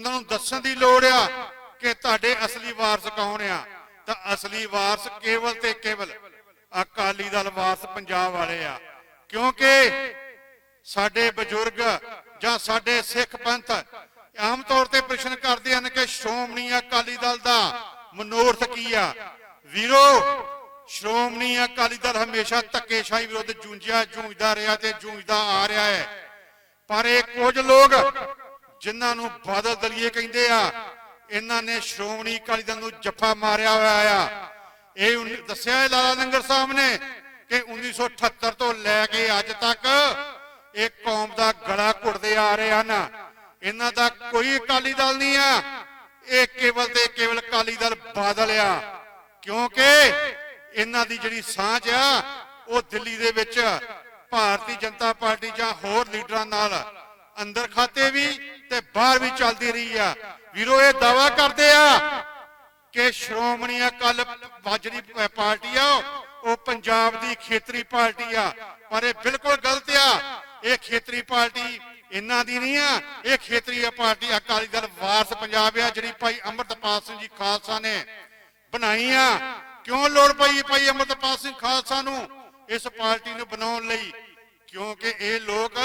ਉਹਨਾਂ ਨੂੰ ਦੱਸਣ ਦੀ ਲੋੜ ਆ ਕਿ ਤੁਹਾਡੇ ਅਸਲੀ ਵਾਰਸ ਕੌਣ ਆ? ਤਾਂ ਅਸਲੀ ਵਾਰਸ ਕੇਵਲ ਤੇ ਕੇਵਲ ਅਕਾਲੀ ਦਲ ਵਾਰਸ ਪੰਜਾਬ ਵਾਲੇ ਆ। ਕਿਉਂਕਿ ਸਾਡੇ ਬਜ਼ੁਰਗ ਜਾਂ ਸਾਡੇ ਸਿੱਖ ਪੰਥ ਆਮ ਤੌਰ ਤੇ ਪ੍ਰਸ਼ਨ ਕਰਦੇ ਹਨ ਕਿ ਸ਼੍ਰੋਮਣੀ ਅਕਾਲੀ ਦਲ ਦਾ ਮਨੋਰਥ ਕੀ ਆ? ਵੀਰੋ, ਸ਼੍ਰੋਮਣੀ ਅਕਾਲੀ ਦਲ ਹਮੇਸ਼ਾ ਧੱਕੇਸ਼ਾਹੀ ਵਿਰੁੱਧ ਜੂਝਿਆ ਜੂਝਦਾ ਰਿਹਾ ਤੇ ਜੂਝਦਾ ਆ ਰਿਹਾ ਹੈ। ਪਰ ਇਹ ਕੁਝ ਲੋਕ ਜਿਨ੍ਹਾਂ ਨੂੰ ਬਾਦਲ ਦਲੀਏ ਕਹਿੰਦੇ ਆ, ਇਹਨਾਂ ਨੇ ਸ਼੍ਰੋਮਣੀ ਅਕਾਲੀ ਦਲ ਨੂੰ ਜੱਫਾ ਮਾਰਿਆ ਹੋਇਆ ਆ। ਇਹ ਦੱਸਿਆ ਲਾਲਾ ਲੰਗਰ ਸਾਹਿਬ ਨੇ ਕਿ 1978 ਤੋਂ ਲੈ ਕੇ ਅੱਜ ਤੱਕ ਇਹ ਕੌਮ ਦਾ ਗਲਾ ਘੁੱਟਦੇ ਆ ਰਹੇ ਹਨ। ਇਹਨਾਂ ਦਾ ਕੋਈ ਅਕਾਲੀ ਦਲ ਨਹੀਂ ਆ। ਇਹ ਕੇਵਲ ਤੇ ਕੇਵਲ ਅਕਾਲੀ ਦਲ ਬਾਦਲ ਆ। ਕਿਉਂਕਿ ਇਹਨਾਂ ਦੀ ਜਿਹੜੀ ਸਾਂਝ ਆ, ਉਹ ਦਿੱਲੀ ਦੇ ਵਿੱਚ ਭਾਰਤੀ ਜਨਤਾ ਪਾਰਟੀ ਜਾਂ ਹੋਰ ਲੀਡਰਾਂ ਨਾਲ ਅੰਦਰ ਖਾਤੇ ਵੀ ਤੇ ਬਾਹਰ ਵੀ ਚੱਲਦੀ ਰਹੀ ਆ। ਵੀਰੋ, ਇਹ ਦਾਵਾ ਕਰਦੇ ਆ ਕਿ ਸ਼੍ਰੋਮਣੀ ਅਕਾਲ ਜਿਹੜੀ ਪਾਰਟੀ ਆ, ਉਹ ਪੰਜਾਬ ਦੀ ਖੇਤਰੀ ਪਾਰਟੀ ਆ। ਪਰ ਇਹ ਬਿਲਕੁਲ ਗਲਤ ਆ। ਇਹ ਖੇਤਰੀ ਪਾਰਟੀ ਇਹਨਾਂ ਦੀ ਨਹੀਂ ਆ। ਇਹ ਖੇਤਰੀ ਪਾਰਟੀ ਅਕਾਲੀ ਦਲ ਵਾਰਸ ਪੰਜਾਬ ਆ, ਜਿਹੜੀ ਭਾਈ ਅੰਮ੍ਰਿਤਪਾਲ ਸਿੰਘ ਜੀ ਖਾਲਸਾ ਨੇ ਬਣਾਈ ਆ। ਕਿਉਂ ਲੋੜ ਪਈ ਭਾਈ ਅੰਮ੍ਰਿਤਪਾਲ ਸਿੰਘ ਖਾਲਸਾ ਨੂੰ ਇਸ ਪਾਰਟੀ ਨੂੰ ਬਣਾਉਣ ਲਈ? ਕਿਉਂਕਿ ਇਹ ਲੋਕ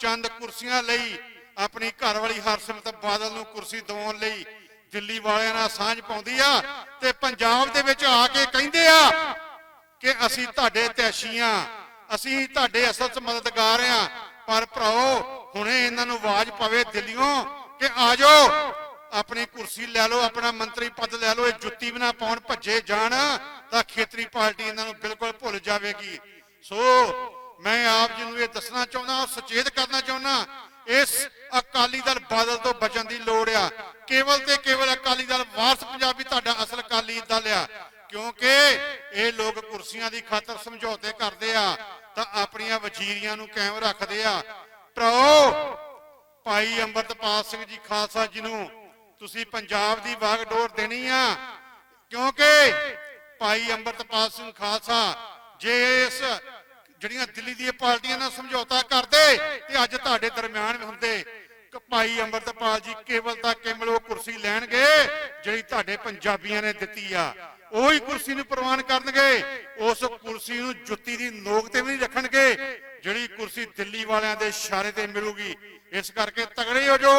ਚੰਦ ਕੁਰਸੀਆਂ ਲਈ ਆਪਣੀ ਘਰ ਵਾਲੀ ਹਰਸਿਮਰਤ ਬਾਦਲ ਨੂੰ ਕੁਰਸੀ ਦਿਵਾਉਣ ਲਈ ਦਿੱਲੀ ਵਾਲਿਆਂ ਨਾਲ ਸਾਂਝ ਪਾਉਂਦੀ ਆ ਤੇ ਪੰਜਾਬ ਦੇ ਵਿੱਚ ਆ ਕੇ ਕਹਿੰਦੇ ਆ ਕਿ ਅਸੀਂ ਤੁਹਾਡੇ ਤੈਸ਼ੀਆਂ ਅਸੀਂ ਤੁਹਾਡੇ ਅਸਲ 'ਚ ਮਦਦਗਾਰ ਆ, ਪਰ ਭਰਾਓ, ਹੁਣੇ ਇਹਨਾਂ ਨੂੰ ਆਵਾਜ਼ ਪਵੇ ਦਿੱਲੀੋਂ ਕਿ ਆ ਜਾਓ, ਆਪਣੀ ਕੁਰਸੀ ਲੈ ਲਓ, ਆਪਣਾ ਮੰਤਰੀ ਪਦ ਲੈ ਲਓ, ਇਹ ਜੁੱਤੀ ਵੀ ਨਾ ਪਾਉਣ, ਭੱਜੇ ਜਾਣ ਤਾਂ ਖੇਤਰੀ ਪਾਰਟੀ ਇਹਨਾਂ ਨੂੰ ਬਿਲਕੁਲ ਭੁੱਲ ਜਾਵੇਗੀ। ਸੋ, ਮੈਂ ਆਪ ਜੀ ਨੂੰ ਇਹ ਦੱਸਣਾ ਚਾਹੁੰਦਾ ਔਰ ਸੁਚੇਤ ਕਰਨਾ ਚਾਹੁੰਦਾ ਇਸ ਅਕਾਲੀ ਦਲ ਬਾਦਲ ਤੋਂ ਬਚਣ ਦੀ ਲੋੜ ਆ। ਕੇਵਲ ਤੇ ਕੇਵਲ ਅਕਾਲੀ ਦਲ ਵਾਰਸ ਪੰਜਾਬੀ ਤੁਹਾਡਾ ਅਸਲ ਅਕਾਲੀ ਦਲ ਆ। ਕਿਉਂਕਿ ਇਹ ਲੋਕ ਕੁਰਸੀਆਂ ਦੀ ਖਾਤਰ ਸਮਝੌਤੇ ਕਰਦੇ ਆ, ਤਾਂ ਆਪਣੀਆਂ ਵਜ਼ੀਰੀਆਂ ਨੂੰ ਕਾਇਮ ਰੱਖਦੇ ਆ। ਭਰਾਓ, ਭਾਈ ਅੰਮ੍ਰਿਤਪਾਲ ਸਿੰਘ ਜੀ ਖਾਲਸਾ ਜੀ ਨੂੰ ਤੁਸੀਂ ਪੰਜਾਬ ਦੀ ਵਾਗਡੋਰ ਦੇਣੀ ਆ। ਕਿਉਂਕਿ ਭਾਈ ਅੰਮ੍ਰਿਤਪਾਲ ਸਿੰਘ ਖਾਲਸਾ ਜੇ ਇਸ ਜਿਹੜੀਆਂ ਦਿੱਲੀ ਦੀਆਂ ਪਾਰਟੀਆਂ ਨਾਲ ਸਮਝੌਤਾ ਕਰਦੇ ਤੇ ਅੱਜ ਤੁਹਾਡੇ ਦਰਮਿਆਨ ਵੀ ਹੁੰਦੇ। ਕਿ ਭਾਈ ਅੰਮ੍ਰਿਤਪਾਲ ਜੀ ਕੇਵਲ ਤਾਂ ਕੇਵਲ ਉਹ ਕੁਰਸੀ ਲੈਣਗੇ ਜਿਹੜੀ ਤੁਹਾਡੇ ਪੰਜਾਬੀਆਂ ਨੇ ਦਿੱਤੀ ਆ। ਉਹੀ ਕੁਰਸੀ ਨੂੰ ਪ੍ਰਵਾਨ ਕਰਨਗੇ। ਉਸ ਕੁਰਸੀ ਨੂੰ ਜੁੱਤੀ ਦੀ ਨੋਕ ਤੇ ਵੀ ਨਹੀਂ ਰੱਖਣਗੇ, ਜਿਹੜੀ ਕੁਰਸੀ ਦਿੱਲੀ ਵਾਲਿਆਂ ਦੇ ਇਸ਼ਾਰੇ ਤੇ ਮਿਲੂਗੀ। ਇਸ ਕਰਕੇ ਤਗੜੇ ਹੋ ਜੋ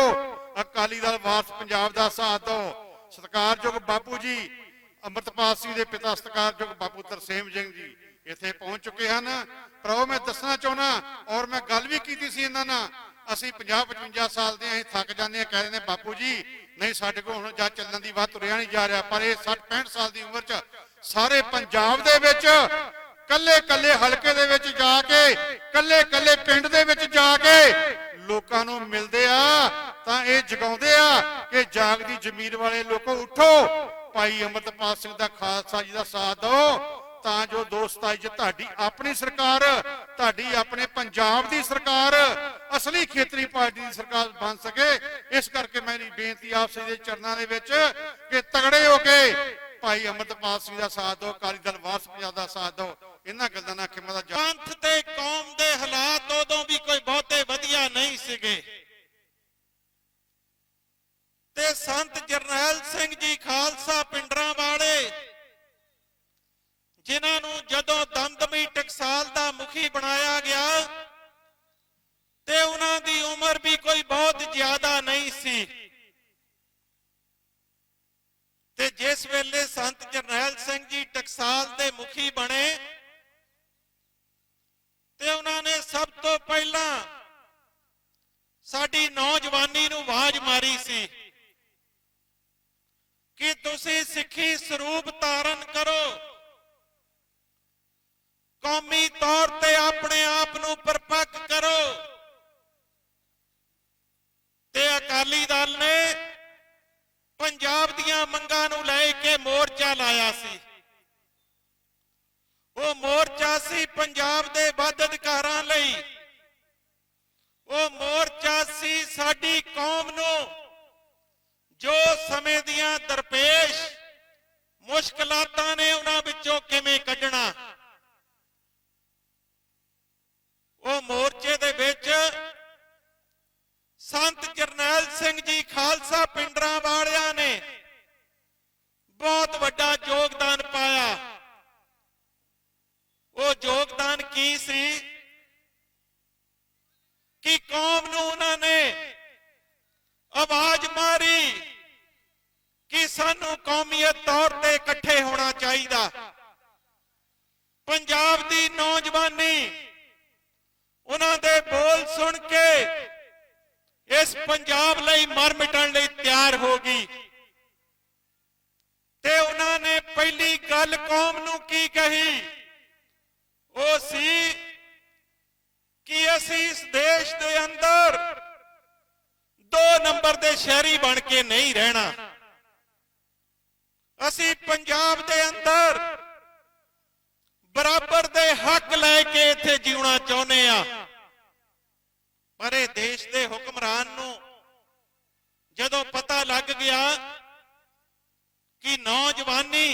ਅਕਾਲੀ ਦਲ ਵਾਰਸ ਪੰਜਾਬ ਦਾ ਸਾਥ ਦਿਓ। ਸਤਿਕਾਰਯੋਗ ਬਾਪੂ ਜੀ, ਅੰਮ੍ਰਿਤਪਾਲ ਸਿੰਘ ਦੇ ਪਿਤਾ ਸਤਿਕਾਰਯੋਗ ਬਾਪੂ ਤਰਸੇਮ ਸਿੰਘ ਜੀ। ਇੱਥੇ ਪਹੁੰਚ ਚੁੱਕੇ ਹਨ। ਪਰ ਉਹ ਮੈਂ ਦੱਸਣਾ ਚਾਹੁੰਦਾ ਔਰ ਮੈਂ ਗੱਲ ਵੀ ਕੀਤੀ ਸੀ ਇਹਨਾਂ ਨਾਲ। ਅਸੀਂ 50 55 ਸਾਲ ਦੇ ਅਸੀਂ ਥੱਕ ਜਾਂਦੇ ਆ ਕਹਿੰਦੇ ਨੇ ਬਾਪੂ ਜੀ, ਨਹੀਂ ਸਾਡੇ ਕੋਲ ਹੁਣ ਜਾ ਚੱਲਣ ਦੀ ਬਾਤ ਤੁਰਿਆ ਨਹੀਂ ਜਾ ਰਿਹਾ, ਪਰ ਇਹ 60 65 ਸਾਲ ਦੀ ਉਮਰ 'ਚ ਸਾਰੇ ਪੰਜਾਬ ਦੇ ਵਿੱਚ ਕੱਲੇ ਕੱਲੇ ਹਲਕੇ ਦੇ ਵਿੱਚ ਜਾ ਕੇ ਕੱਲੇ ਕੱਲੇ ਪਿੰਡ ਦੇ ਵਿੱਚ ਜਾ ਕੇ ਲੋਕਾਂ ਨੂੰ ਮਿਲਦੇ ਆ, ਤਾਂ ਇਹ ਜਗਾਉਂਦੇ ਆ ਕਿ ਜਾਗਦੀ ਜ਼ਮੀਰ ਵਾਲੇ ਲੋਕੋ, ਉਠੋ, ਭਾਈ ਅਮਰਤਪਾਲ ਸਿੰਘ ਦਾ ਖਾਲਸਾ ਜੀ ਦਾ ਸਾਥ ਦਿਓ। ਤਾਂ ਜੋ ਦੋਸਤਾਈ ਚ ਤੁਹਾਡੀ ਆਪਣੀ ਸਰਕਾਰ, ਤੁਹਾਡੀ ਆਪਣੇ ਪੰਜਾਬ ਦੀ ਸਰਕਾਰ, ਅਸਲੀ ਖੇਤਰੀ ਪਾਰਟੀ ਦੀ ਸਰਕਾਰ ਬਣ ਸਕੇ। ਇਸ ਕਰਕੇ ਮੇਰੀ ਬੇਨਤੀ ਆਪ ਦੇ ਚਰਨਾਂ ਦੇ ਵਿੱਚ ਕਿ ਤਗੜੇ ਹੋ ਕੇ ਭਾਈ ਅਮਰਤਪਾਲ ਸਿੰਘ ਦਾ ਸਾਥ ਦਿਓ, ਅਕਾਲੀ ਦਲ ਵਾਰਸ ਪੰਜਾਬ ਦਾ ਸਾਥ ਦਿਓ। ਇਹਨਾਂ ਗੱਲਾਂ ਨਾਲ ਖਿਮਾ ਦਾ ਪੰਥ ਤੇ ਕੌਮ ਦੇ ਹਾਲਾਤ ਉਦੋਂ ਵੀ ਕੋਈ ਬਹੁਤੇ ਵਧੀਆ ਨਹੀਂ ਸੀਗੇ। ਤੇ ਸੰਤ ਜਰਨੈਲ ਸਿੰਘ ਜੀ ਖਾਲਸਾ ਪਿੰਡਰਾਂ ਵਾਲੇ ਜਿਨ੍ਹਾਂ ਨੂੰ ਜਦੋਂ ਦਮਦਮੀ ਟਕਸਾਲ ਦਾ ਮੁਖੀ ਬਣਾਇਆ ਗਿਆ, ਤੇ ਉਹਨਾਂ ਦੀ ਉਮਰ ਵੀ ਕੋਈ ਬਹੁਤ ਜ਼ਿਆਦਾ ਨਹੀਂ ਸੀ। ਤੇ ਜਿਸ ਵੇਲੇ ਸੰਤ ਜਰਨੈਲ ਸਿੰਘ ਜੀ ਟਕਸਾਲ ਦੇ ਮੁਖੀ ਬਣੇ, ਤੇ ਉਹਨਾਂ ਨੇ ਸਭ ਤੋਂ ਪਹਿਲਾਂ ਸਾਡੀ ਨੌਜਵਾਨੀ ਨੂੰ ਆਵਾਜ਼ ਮਾਰੀ ਸੀ ਕਿ ਤੁਸੀਂ ਸਿੱਖੀ ਸਰੂਪ ਧਾਰਨ ਕਰੋ। ਕੌਮੀ ਤੌਰ ਤੇ ਆਪਣੇ ਆਪ ਨੂੰ ਪਰਪੱਕ ਕਰੋ। ਤੇ ਅਕਾਲੀ ਦਲ ਨੇ ਪੰਜਾਬ ਦੀਆਂ ਮੰਗਾਂ ਨੂੰ ਲੈ ਕੇ ਮੋਰਚਾ ਲਾਇਆ ਸੀ। ਉਹ ਮੋਰਚਾ ਸੀ ਪੰਜਾਬ ਦੇ ਵੱਧ ਅਧਿਕਾਰਾਂ ਲਈ। ਉਹ ਮੋਰਚਾ ਸੀ ਸਾਡੀ ਕੌਮ ਨੂੰ ਜੋ ਸਮੇਂ ਦੀਆਂ ਦਰਪੇਸ਼ ਮੁਸ਼ਕਲਾਤਾਂ ਨੇ ਉਹਨਾਂ ਵਿੱਚੋਂ ਕਿਵੇਂ ਕੱਢਣਾ। ਉਹ ਮੋਰਚੇ ਦੇ ਵਿੱਚ ਸੰਤ ਜਰਨੈਲ ਸਿੰਘ ਜੀ ਸਾਨੂੰ ਕੌਮੀਅਤ ਤੌਰ ਤੇ ਇਕੱਠੇ ਹੋਣਾ ਚਾਹੀਦਾ ਪੰਜਾਬ ਦੀ ਨੌਜਵਾਨੀ ਉਹਨਾਂ ਦੇ ਬੋਲ ਸੁਣ ਕੇ ਇਸ ਪੰਜਾਬ ਲਈ ਮਰ ਮਿਟਣ ਲਈ ਤਿਆਰ ਹੋ ਗਈ ਤੇ ਉਹਨਾਂ ਨੇ ਪਹਿਲੀ ਗੱਲ ਕੌਮ ਨੂੰ ਕੀ ਕਹੀ ਉਹ ਸੀ ਕਿ ਅਸੀਂ ਇਸ ਦੇਸ਼ ਦੇ ਅੰਦਰ ਦੋ ਨੰਬਰ ਸ਼ਹਿਰੀ ਬਣ ਕੇ ਨਹੀਂ ਰਹਿਣਾ। ਅਸੀਂ ਪੰਜਾਬ ਦੇ ਅੰਦਰ ਬਰਾਬਰ ਦੇ ਹੱਕ ਲੈ ਕੇ ਇੱਥੇ ਜਿਉਣਾ ਚਾਹੁੰਦੇ ਆ। ਪਰ ਇਹ ਦੇਸ਼ ਦੇ ਹੁਕਮਰਾਨ ਨੂੰ ਜਦੋਂ ਪਤਾ ਲੱਗ ਗਿਆ ਕਿ ਨੌਜਵਾਨੀ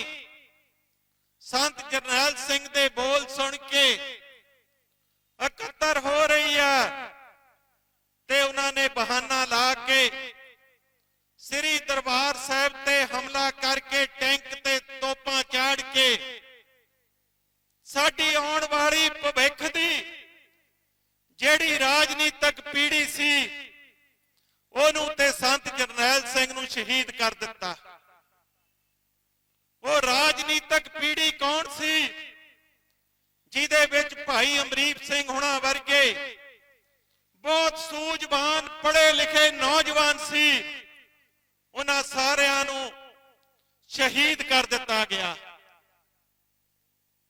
ਸੰਤ ਜਰਨੈਲ ਸਿੰਘ ਦੇ ਬੋਲ ਸੁਣ ਕੇ ਇਕੱਤਰ ਹੋ ਰਹੀ ਆ ਤੇ ਉਹਨਾਂ ਨੇ ਬਹਾਨਾ ਲਾ ਕੇ ਸ੍ਰੀ ਦਰਬਾਰ ਸਾਹਿਬ ਤੇ ਹਮਲਾ ਕਰਕੇ ਟੈਂਕ ਤੇ ਤੋਪਾਂ ਚਾੜ ਕੇ ਸਾਡੀ ਆਉਣ ਵਾਲੀ ਭਵਿੱਖ ਦੀ ਜਿਹੜੀ ਰਾਜਨੀਤਿਕ ਪੀੜ੍ਹੀ ਸੀ, ਉਹਨੂੰ ਤੇ ਸੰਤ ਜਰਨੈਲ ਸਿੰਘ ਨੂੰ ਸ਼ਹੀਦ ਕਰ ਦਿੱਤਾ। ਉਹ ਰਾਜਨੀਤਿਕ ਪੀੜ੍ਹੀ ਕੌਣ ਸੀ, ਜਿਹਦੇ ਵਿੱਚ ਭਾਈ ਅਮਰੀਕ ਸਿੰਘ ਹੁਣਾ ਵਰਗੇ ਬਹੁਤ ਸੂਝਵਾਨ, ਪੜ੍ਹੇ ਲਿਖੇ ਨੌਜਵਾਨ ਸੀ ਉਹਨਾਂ ਸਾਰਿਆਂ ਨੂੰ ਸ਼ਹੀਦ ਕਰ ਦਿੱਤਾ ਗਿਆ।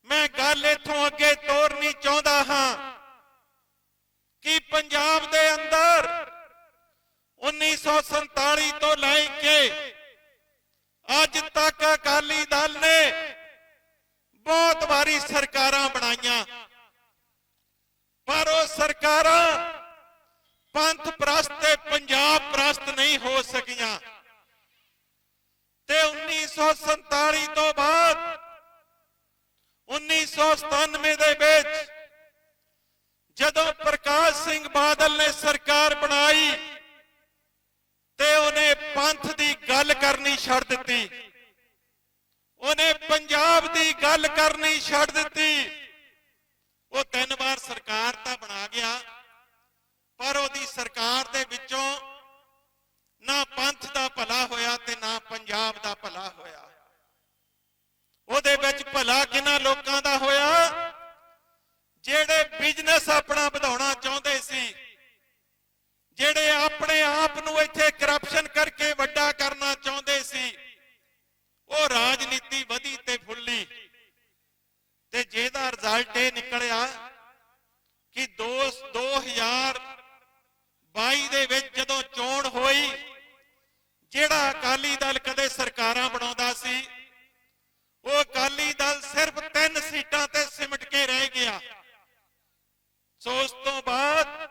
ਮੈਂ ਗੱਲ ਇਥੋਂ ਅੱਗੇ ਤੋਰਨੀ ਚਾਹੁੰਦਾ ਹਾਂ ਕਿ ਪੰਜਾਬ ਦੇ ਅੰਦਰ 1947 ਤੋਂ ਲੈ ਕੇ ਅੱਜ ਤੱਕ ਅਕਾਲੀ ਦਲ ਨੇ ਬਹੁਤ ਵਾਰੀ ਸਰਕਾਰਾਂ ਬਣਾਈਆਂ ਪਰ ਉਹ ਸਰਕਾਰਾਂ ਪੰਥ ਪ੍ਰਸਤ ਤੇ ਪੰਜਾਬ ਪ੍ਰਸਤ ਨਹੀਂ ਹੋ ਸਕੀਆਂ ਤੇ 1947 ਤੋਂ ਬਾਅਦ 1997 ਦੇ ਵਿੱਚ ਜਦੋਂ ਪ੍ਰਕਾਸ਼ ਸਿੰਘ ਬਾਦਲ ਨੇ ਸਰਕਾਰ ਬਣਾਈ ਤੇ ਉਹਨੇ ਪੰਥ ਦੀ ਗੱਲ ਕਰਨੀ ਛੱਡ ਦਿੱਤੀ ਉਹਨੇ ਪੰਜਾਬ ਦੀ ਗੱਲ ਕਰਨੀ ਛੱਡ ਦਿੱਤੀ ਉਹ ਤਿੰਨ ਵਾਰ ਸਰਕਾਰ ਤਾਂ ਬਣਾ ਗਿਆ ਪਰ ਉਹਦੀ ਸਰਕਾਰ ਦੇ ਵਿੱਚੋਂ ਨਾ ਪੰਥ ਦਾ ਭਲਾ ਹੋਇਆ ਤੇ ਨਾ ਪੰਜਾਬ ਦਾ ਭਲਾ ਹੋਇਆ ਉਹਦੇ ਵਿੱਚ ਭਲਾ ਕਿਹਨਾਂ ਲੋਕਾਂ ਦਾ ਹੋਇਆ ਜਿਹੜੇ ਬਿਜ਼ਨਸ ਆਪਣਾ ਵਧਾਉਣਾ ਚਾਹੁੰਦੇ ਸੀ ਜਿਹੜੇ ਆਪਣੇ ਆਪ ਨੂੰ ਇੱਥੇ ਕਰਪਸ਼ਨ ਕਰਕੇ ਵੱਡਾ ਕਰਨਾ ਚਾਹੁੰਦੇ ਸੀ ਉਹ ਰਾਜਨੀਤੀ ਵਧੀ ਤੇ ਫੁੱਲੀ ਤੇ ਜਿਹਦਾ ਰਿਜ਼ਲਟ ਇਹ ਨਿਕਲਿਆ ਕਿ 2 2022 ਦੇ ਵਿੱਚ ਜਦੋਂ ਚੋਣ ਹੋਈ ਜਿਹੜਾ ਅਕਾਲੀ ਦਲ ਕਦੇ ਸਰਕਾਰਾਂ ਬਣਾਉਂਦਾ ਸੀ ਉਹ ਅਕਾਲੀ ਦਲ ਸਿਰਫ ਤਿੰਨ ਸੀਟਾਂ ਤੇ ਸਿਮਟ ਕੇ ਰਹਿ ਗਿਆ ਸੋ ਉਸ ਤੋਂ ਬਾਅਦ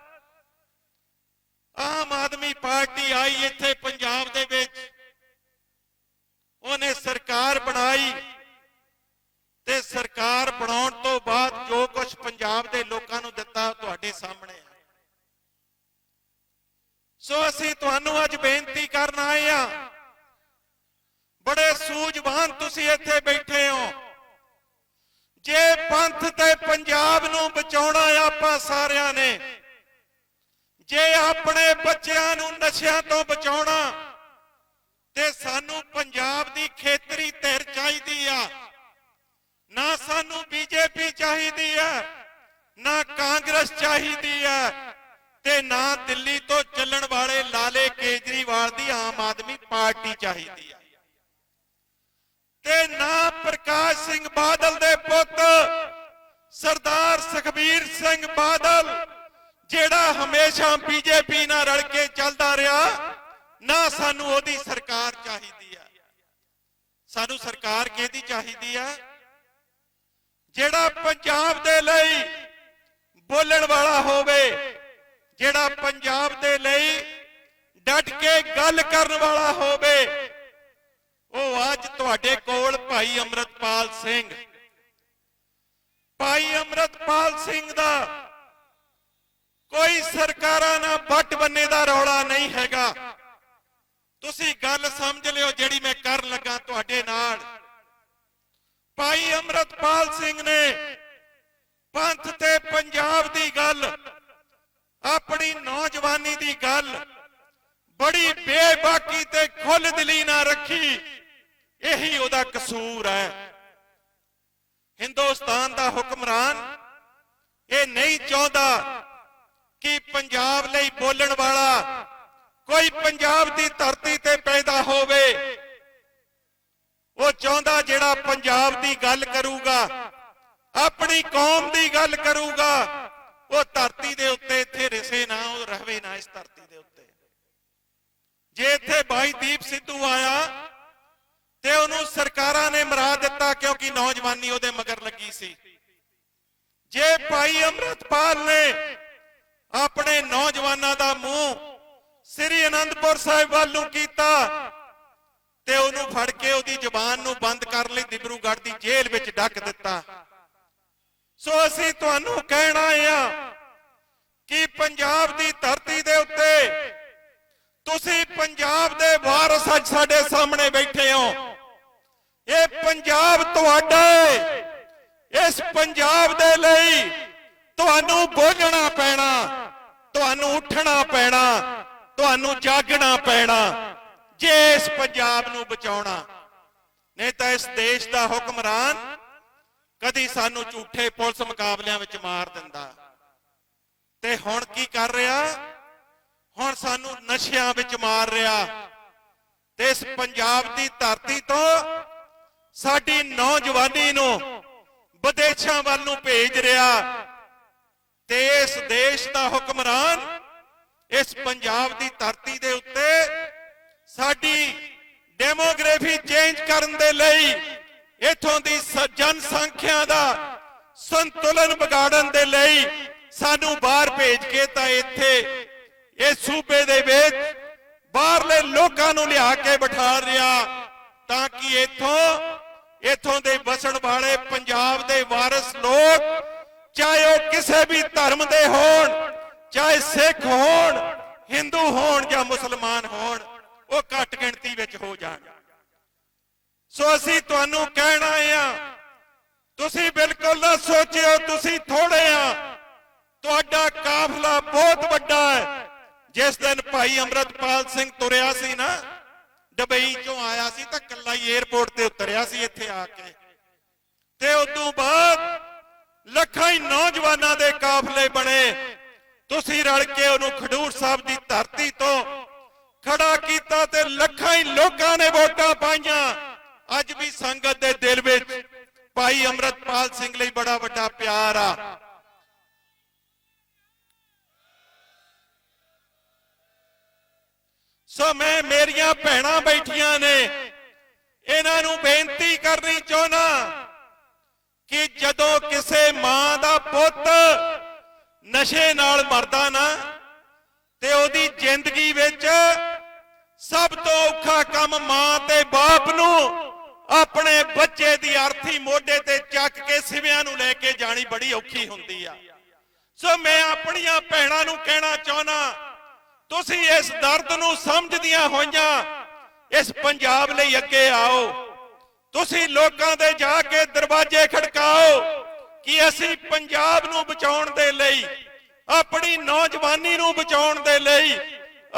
ਆਮ ਆਦਮੀ ਪਾਰਟੀ ਆਈ ਇੱਥੇ ਪੰਜਾਬ ਦੇ ਵਿੱਚ ਉਹਨੇ ਸਰਕਾਰ ਬਣਾਈ ਤੇ ਸਰਕਾਰ ਬਣਾਉਣ ਤੋਂ ਬਾਅਦ ਜੋ ਕੁਝ ਪੰਜਾਬ ਦੇ ਲੋਕਾਂ ਨੂੰ ਦਿੱਤਾ ਉਹ ਤੁਹਾਡੇ ਸਾਹਮਣੇ ਹੈ ਸੋ ਅਸੀਂ ਤੁਹਾਨੂੰ ਅੱਜ ਬੇਨਤੀ ਕਰਨ ਆਏ ਆ ਬੜੇ ਸੂਝਵਾਨ ਤੁਸੀਂ ਇੱਥੇ ਬੈਠੇ ਹੋ ਜੇ ਪੰਥ ਤੇ ਪੰਜਾਬ ਨੂੰ ਬਚਾਉਣਾ ਆਪਾਂ ਸਾਰਿਆਂ ਨੇ ਜੇ ਆਪਣੇ ਬੱਚਿਆਂ ਨੂੰ ਨਸ਼ਿਆਂ ਤੋਂ ਬਚਾਉਣਾ ਤੇ ਸਾਨੂੰ ਪੰਜਾਬ ਦੀ ਖੇਤਰੀ ਧਿਰ ਚਾਹੀਦੀ ਆ ਨਾ ਸਾਨੂੰ ਬੀਜੇਪੀ ਚਾਹੀਦੀ ਆ ਨਾ ਕਾਂਗਰਸ ਚਾਹੀਦੀ ਆ ਤੇ ਨਾ ਦਿੱਲੀ ਤੋਂ ਚੱਲਣ ਵਾਲੇ ਲਾਲੇ ਕੇਜਰੀਵਾਲ ਦੀ ਆਮ ਆਦਮੀ ਪਾਰਟੀ ਚਾਹੀਦੀ ਆ ਤੇ ਨਾ ਪ੍ਰਕਾਸ਼ ਸਿੰਘ ਬਾਦਲ ਦੇ ਪੁੱਤ ਸਰਦਾਰ ਸੁਖਬੀਰ ਸਿੰਘ ਬਾਦਲ, ਜਿਹੜਾ ਹਮੇਸ਼ਾ ਬੀਜੇਪੀ ਨਾਲ ਰਲ ਕੇ ਚੱਲਦਾ ਰਿਹਾ, ਨਾ ਸਾਨੂੰ ਉਹਦੀ ਸਰਕਾਰ ਚਾਹੀਦੀ ਹੈ। ਸਾਨੂੰ ਸਰਕਾਰ ਕਿਹਦੀ ਚਾਹੀਦੀ ਹੈ? ਜਿਹੜਾ ਪੰਜਾਬ ਦੇ ਲਈ ਬੋਲਣ ਵਾਲਾ ਹੋਵੇ, ਜਿਹੜਾ ਪੰਜਾਬ ਦੇ ਲਈ ਡਟ ਕੇ ਗੱਲ ਕਰਨ ਵਾਲਾ ਹੋਵੇ, ਉਹ ਅੱਜ ਤੁਹਾਡੇ ਕੋਲ ਭਾਈ ਅਮਰਤਪਾਲ ਸਿੰਘ। ਭਾਈ ਅਮਰਤਪਾਲ ਸਿੰਘ ਦਾ ਕੋਈ ਸਰਕਾਰਾਂ ਨਾਲ ਵੱਟ ਬੰਨੇ ਦਾ ਰੌਲਾ ਨਹੀਂ ਹੈਗਾ। ਤੁਸੀਂ ਗੱਲ ਸਮਝ ਲਿਓ ਜਿਹੜੀ ਮੈਂ ਕਰਨ ਲੱਗਾ ਤੁਹਾਡੇ ਨਾਲ। ਭਾਈ ਅਮਰਤਪਾਲ ਸਿੰਘ ਨੇ ਪੰਥ ਤੇ ਪੰਜਾਬ ਦੀ ਗੱਲ, ਆਪਣੀ ਨੌਜਵਾਨੀ ਦੀ ਗੱਲ, ਬੜੀ ਬੇਬਾਕੀ ਤੇ ਖੁੱਲ ਦਿਲੀ ਨਾ ਰੱਖੀ, ਇਹੀ ਉਹਦਾ ਕਸੂਰ ਹੈ। ਹਿੰਦੁਸਤਾਨ ਦਾ ਹੁਕਮਰਾਨ, ਇਹ ਨਹੀਂ ਚਾਹੁੰਦਾ ਕਿ ਪੰਜਾਬ ਲਈ ਬੋਲਣ ਵਾਲਾ ਕੋਈ ਪੰਜਾਬ ਦੀ ਧਰਤੀ ਤੇ ਪੈਦਾ ਹੋਵੇ। ਉਹ ਚਾਹੁੰਦਾ ਜਿਹੜਾ ਪੰਜਾਬ ਦੀ ਗੱਲ ਕਰੂਗਾ ਆਪਣੀ ਕੌਮ ਦੀ ਗੱਲ ਕਰੂਗਾ, ਉਹ ਧਰਤੀ ਦੇ ਉੱਤੇ ਇੱਥੇ ਰਿਸੇ ਨਾ, ਉਹ ਰਹਵੇ ਨਾ ਇਸ ਧਰਤੀ ਦੇ ਉੱਤੇ। ਜੇ ਇੱਥੇ ਭਾਈ ਦੀਪ ਸਿੱਧੂ ਆਇਆ, ਤੇ ਉਹਨੂੰ ਸਰਕਾਰਾਂ ਨੇ ਮਰਾ ਦਿੱਤਾ, ਕਿਉਂਕਿ ਨੌਜਵਾਨੀ ਉਹਦੇ ਮਗਰ ਲੱਗੀ ਸੀ। ਜੇ ਭਾਈ ਅੰਮ੍ਰਿਤਪਾਲ ਨੇ ਆਪਣੇ ਨੌਜਵਾਨਾਂ ਦਾ ਮੂੰਹ ਸ੍ਰੀ ਅਨੰਦਪੁਰ ਸਾਹਿਬ ਵੱਲ ਨੂੰ ਕੀਤਾ, ਤੇ ਉਹਨੂੰ ਫੜ ਕੇ ਉਹਦੀ ਜ਼ੁਬਾਨ ਨੂੰ ਬੰਦ ਕਰਨ ਲਈ, ਦਿਬਰੂਗੜ੍ਹ ਦੀ ਜੇਲ੍ਹ ਵਿੱਚ ਡੱਕ ਦਿੱਤਾ। ਸੋ ਅਸੀਂ ਤੁਹਾਨੂੰ ਕਹਿਣਾ ਆ ਕਿ ਪੰਜਾਬ ਦੀ ਧਰਤੀ ਦੇ ਉੱਤੇ ਤੁਸੀਂ ਪੰਜਾਬ ਦੇ ਵਾਰਸ ਅੱਜ ਸਾਡੇ ਸਾਹਮਣੇ ਬੈਠੇ ਹੋ। ਇਹ ਪੰਜਾਬ ਤੁਹਾਡਾ ਹੈ ਇਸ ਪੰਜਾਬ ਦੇ ਲਈ ਤੁਹਾਨੂੰ ਬੋਲਣਾ ਪੈਣਾ, ਤੁਹਾਨੂੰ ਉੱਠਣਾ ਪੈਣਾ, ਤੁਹਾਨੂੰ ਜਾਗਣਾ ਪੈਣਾ, ਜੇ ਇਸ ਪੰਜਾਬ ਨੂੰ ਬਚਾਉਣਾ। ਨਹੀਂ ਤਾਂ ਇਸ ਦੇਸ਼ ਦਾ ਹੁਕਮਰਾਨ ਕਦੀ ਸਾਨੂੰ ਝੂਠੇ ਪੁਲਿਸ ਮੁਕਾਬਲਿਆਂ ਵਿੱਚ ਮਾਰ ਦਿੰਦਾ। ਤੇ ਹੁਣ ਕੀ ਕਰ ਰਿਹਾ? ਹੁਣ ਸਾਨੂੰ ਨਸ਼ਿਆਂ ਵਿੱਚ ਮਾਰ ਰਿਹਾ। ਤੇ ਇਸ ਪੰਜਾਬ ਦੀ ਧਰਤੀ ਤੋਂ ਸਾਡੀ ਨੌਜਵਾਨੀ ਨੂੰ ਵਿਦੇਸ਼ਾਂ ਵੱਲ ਨੂੰ ਭੇਜ ਰਿਹਾ। ਤੇ ਇਸ ਦੇਸ਼ ਦਾ ਹੁਕਮਰਾਨ ਇਸ ਪੰਜਾਬ ਦੀ ਧਰਤੀ ਦੇ ਉੱਤੇ ਸਾਡੀ ਡੈਮੋਗ੍ਰਾਫੀ ਚੇਂਜ ਕਰਨ ਦੇ ਲਈ ਇਥੋਂ ਦੀ ਸ- ਜਨਸੰਖਿਆ ਦਾ ਸੰਤੁਲਨ ਵਿਗਾੜਨ ਦੇ ਲਈ ਸਾਨੂੰ ਬਾਹਰ ਭੇਜ ਕੇ ਤਾਂ ਇੱਥੇ ਇਹ ਸੂਬੇ ਦੇ ਵਿੱਚ ਬਾਹਰਲੇ ਲੋਕਾਂ ਨੂੰ ਲਿਆ ਕੇ ਬਿਠਾ ਰਿਹਾ ਤਾਂ ਕਿ ਇਥੋਂ ਇਥੋਂ ਦੇ ਵਸਣ ਵਾਲੇ ਪੰਜਾਬ ਦੇ ਵਾਰਿਸ ਲੋਕ ਚਾਹੇ ਉਹ ਕਿਸੇ ਵੀ ਧਰਮ ਦੇ ਹੋਣ, ਚਾਹੇ ਸਿੱਖ ਹੋਣ, ਹਿੰਦੂ ਹੋਣ ਜਾਂ ਮੁਸਲਮਾਨ ਹੋਣ, ਉਹ ਘੱਟ ਗਿਣਤੀ ਵਿੱਚ ਹੋ ਜਾਣ। ਸੋ ਅਸੀਂ ਤੁਹਾਨੂੰ ਕਹਿਣਾ ਆ ਤੁਸੀਂ ਬਿਲਕੁਲ ਨਾ ਸੋਚਿਓ, ਤੁਸੀਂ ਥੋੜੇ ਆ। ਤੁਹਾਡਾ ਕਾਫਲਾ ਬਹੁਤ ਵੱਡਾ ਹੈ। ਜਿਸ ਦਿਨ ਭਾਈ ਅਮਰਤਪਾਲ ਸਿੰਘ ਤੁਰਿਆ ਸੀ ਨਾ ਦੁਬਈ ਚੋਂ ਆਇਆ ਸੀ ਤਾਂ ਕੱਲਾ ਹੀ 에어ਪੋਰਟ ਤੇ ਉਤਰਿਆ ਸੀ ਇੱਥੇ ਆ ਕੇ। ਤੇ ਉਦੋਂ ਬਾਅਦ ਲੱਖਾਂ ਹੀ ਨੌਜਵਾਨਾਂ ਦੇ ਕਾਫਲੇ ਬਣੇ। ਤੁਸੀਂ ਰਲ ਕੇ ਉਹਨੂੰ ਖਡੂਰ ਸਾਹਿਬ ਦੀ ਧਰਤੀ ਤੋਂ ਖੜਾ ਕੀਤਾ ਤੇ ਲੱਖਾਂ ਹੀ ਲੋਕਾਂ ਨੇ ਵੋਟਾਂ ਪਾਈਆਂ। ਅੱਜ ਵੀ ਸੰਗਤ ਦੇ ਦਿਲ ਵਿੱਚ ਭਾਈ ਅਮਰਤਪਾਲ ਸਿੰਘ ਲਈ ਬੜਾ ਵੱਡਾ ਪਿਆਰ ਆ। ਸੋ ਮੈਂ ਮੇਰੀਆਂ ਭੈਣਾਂ ਬੈਠੀਆਂ ਨੇ, ਇਹਨਾਂ ਨੂੰ ਬੇਨਤੀ ਕਰਨੀ ਚਾਹੁੰਦਾ ਕਿ ਜਦੋਂ ਕਿਸੇ ਮਾਂ ਦਾ ਪੁੱਤ ਨਸ਼ੇ ਨਾਲ ਮਰਦਾ ਨਾ, ਤੇ ਉਹਦੀ ਜ਼ਿੰਦਗੀ ਵਿੱਚ ਸਭ ਤੋਂ ਔਖਾ ਕੰਮ ਮਾਂ ਤੇ ਬਾਪ ਨੂੰ ਆਪਣੇ ਬੱਚੇ ਦੀ ਅਰਥੀ ਮੋਢੇ ਤੇ ਚੱਕ ਕੇ ਸਿਵਿਆਂ ਨੂੰ ਲੈ ਕੇ ਜਾਣੀ ਬੜੀ ਔਖੀ ਹੁੰਦੀ ਆ। ਸੋ ਮੈਂ ਆਪਣੀਆਂ ਭੈਣਾਂ ਨੂੰ ਕਹਿਣਾ ਚਾਹੁੰਦਾ, ਤੁਸੀਂ ਇਸ ਦਰਦ ਨੂੰ ਸਮਝਦੀਆਂ ਹੋਈਆਂ, ਇਸ ਪੰਜਾਬ ਲਈ ਅੱਗੇ ਆਓ। ਤੁਸੀਂ ਲੋਕਾਂ ਦੇ ਜਾ ਕੇ ਦਰਵਾਜ਼ੇ ਖੜਕਾਓ ਕਿ ਅਸੀਂ ਪੰਜਾਬ ਨੂੰ ਬਚਾਉਣ ਦੇ ਲਈ, ਆਪਣੀ ਨੌਜਵਾਨੀ ਨੂੰ ਬਚਾਉਣ ਦੇ ਲਈ